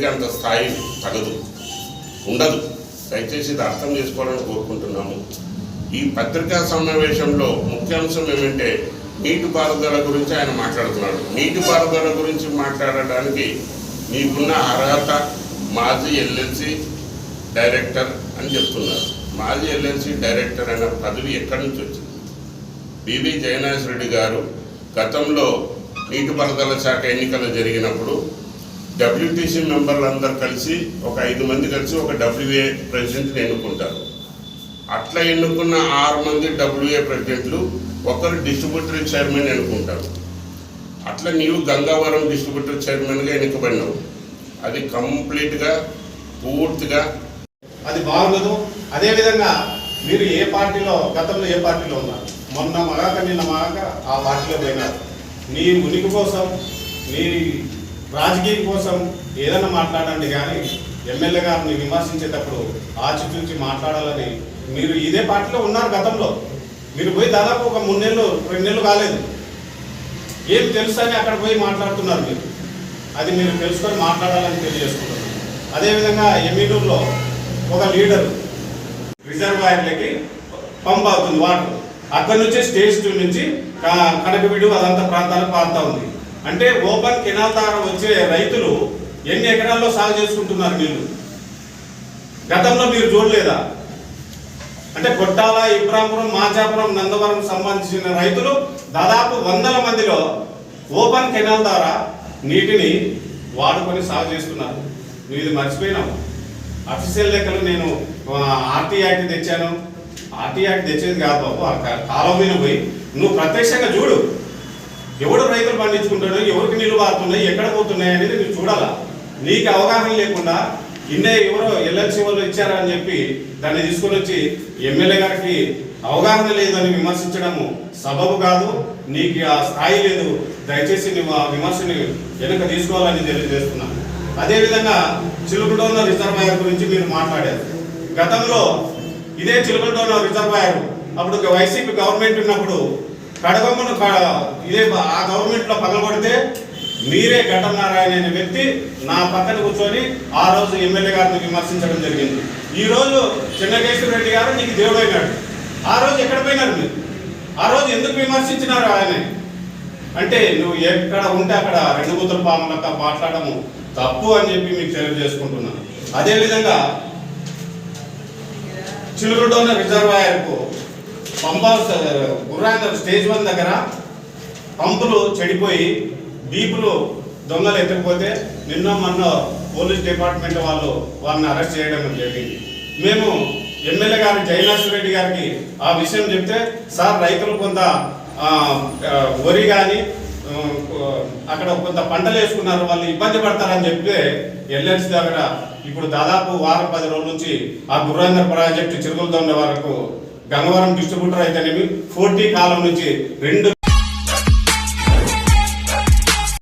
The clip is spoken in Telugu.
అంత స్థాయి తగదు. ఉండదు. దయచేసి ఇది అర్థం చేసుకోవాలని కోరుకుంటున్నాము. ఈ పత్రికా సమావేశంలో ముఖ్యాంశం ఏమంటే నీటిపారుదల గురించి ఆయన మాట్లాడుతున్నాడు. నీటిపారుదల గురించి మాట్లాడడానికి నీకున్న అర్హత మాజీ ఎల్ఎల్సి డైరెక్టర్ అని చెప్తున్నారు. మాజీ ఎల్ఎల్సి డైరెక్టర్ అనే పదవి ఎక్కడి నుంచి వచ్చింది? బివి జయనాథ్ రెడ్డి గారు గతంలో నీటిపారుదల శాఖ ఎన్నికలు జరిగినప్పుడు డబ్ల్యూటీసీ మెంబర్లు అందరు కలిసి ఒక ఐదు మంది కలిసి ఒక డబ్ల్యూఏ ప్రెసిడెంట్ని ఎన్నుకుంటారు. అట్లా ఎన్నుకున్న ఆరు మంది డబ్ల్యూఏ ప్రెసిడెంట్లు ఒకరు డిస్ట్రిబ్యూటరీ చైర్మన్ ఎన్నుకుంటారు. అట్లా నీవు గంగావరం డిస్ట్రిబ్యూటర్ చైర్మన్గా ఎన్నుకబడినావు. అది కంప్లీట్గా పూర్తిగా అది బాగుండదు. అదేవిధంగా మీరు ఏ పార్టీలో గతంలో ఏ పార్టీలో ఉన్నారు? మొన్న మగాక నిన్న మగాక ఆ పార్టీలో పోయినారు. నీ ఉనికి కోసం నీ రాజకీయం కోసం ఏదైనా మాట్లాడండి కానీ ఎమ్మెల్యే గారిని విమర్శించేటప్పుడు ఆచితూచి మాట్లాడాలని మీరు ఇదే పార్టీలో ఉన్నారు గతంలో. మీరు పోయి దాదాపు ఒక మూడు నెలలు రెండు నెలలు కాలేదు. ఏం తెలుసు అని అక్కడ పోయి మాట్లాడుతున్నారు మీరు. అది మీరు తెలుసుకొని మాట్లాడాలని తెలియజేసుకుంటున్నారు అదేవిధంగా ఎమ్మిడూరులో ఒక లీడర్ రిజర్వాయర్లకి పంప్ అవుతుంది వాటర్. అక్కడ నుంచి స్టేజ్ టూ నుంచి క- కనకబిడు అదంతా ప్రాంతాలకు పారుతా ఉంది. అంటే ఓపెన్ కెనాల్ ద్వారా వచ్చే రైతులు ఎన్ని ఎకరాల్లో సాగు చేసుకుంటున్నారు మీరు? గతంలో మీరు చూడలేదా? అంటే కొట్టాల ఇబ్రాపురం మాచాపురం నందవరం సంబంధించిన రైతులు దాదాపు వందల మందిలో ఓపెన్ కెనాల్ ద్వారా నీటిని వాడుకొని సాగు చేస్తున్నారు. నువ్వు ఇది మర్చిపోయినావు. అఫీషియల్ లెక్కలు నేను ఆర్టీ యాక్ట్ తెచ్చాను. ఆర్టీ యాక్ట్ తెచ్చేది కాదు బాబు కాలం మీద పోయి. నువ్వు ప్రత్యక్షంగా చూడు. ఎవడు రైతులు పండించుకుంటాడు ఎవరికి నీళ్ళు పారుతున్నాయి ఎక్కడ పోతున్నాయి అనేది నువ్వు చూడాలా? నీకు అవగాహన లేకుండా ఇన్నే ఎవరో ఎల్ఎల్సీ వాళ్ళు ఇచ్చారా అని చెప్పి దాన్ని తీసుకొని వచ్చి ఎమ్మెల్యే గారికి అవగాహన లేదని విమర్శించడము సబబు కాదు. నీకు ఆ స్థాయి లేదు. దయచేసి నువ్వు ఆ విమర్శని వెనక తీసుకోవాలని తెలియజేస్తున్నాను. అదేవిధంగా చిలుకడోన రిజర్వాయర్ గురించి మీరు మాట్లాడారు. గతంలో ఇదే చిలుకడోన రిజర్వాయర్ అప్పుడు ఒక వైసీపీ గవర్నమెంట్ ఉన్నప్పుడు కడగమ్మను ఇదే ఆ గవర్నమెంట్లో పగలగొడితే మీరే ఘటనారాయణ అనే వ్యక్తి నా పక్కన కూర్చొని ఆ రోజు ఎమ్మెల్యే గారిని విమర్శించడం జరిగింది. ఈ రోజు చిన్నకేశ్వర రెడ్డి గారు నీకు దేవుడు అయినాడు ఆ రోజు ఎక్కడ పోయినారు మీరు? ఆ రోజు ఎందుకు విమర్శించినారు ఆయన? అంటే నువ్వు ఎక్కడ ఉంటే అక్కడ రెండు కూతురు పాములక్క మాట్లాడము. తప్పు అని చెప్పి మీకు తెలియజేసుకుంటున్నాను అదేవిధంగా చిలుగుడోన రిజర్వాయర్కు పంప గుర్రాంధ్ర స్టేజ్ వన్ దగ్గర పంపులు చెడిపోయి డీపులు దొంగలు ఎత్తకపోతే నిన్న మొన్న పోలీస్ డిపార్ట్మెంట్ వాళ్ళు వాళ్ళని అరెస్ట్ చేయడం జరిగింది. మేము ఎమ్మెల్యే గారు జయనాథ్ రెడ్డి గారికి ఆ విషయం చెప్తే సార్ రైతులు కొంత వరి కానీ అక్కడ కొంత పంటలు వేసుకున్నారు వాళ్ళు ఇబ్బంది పడతారని చెప్తే ఎల్ఎల్సి దగ్గర ఇప్పుడు దాదాపు వారం పది రోజుల నుంచి ఆ గుర్రాంధ్ర ప్రాజెక్టు చిరుగులదొండ వరకు గంగవరం డిస్ట్రిబ్యూటర్ అయితేనేమి ఫోర్టీ కాలం నుంచి రెండు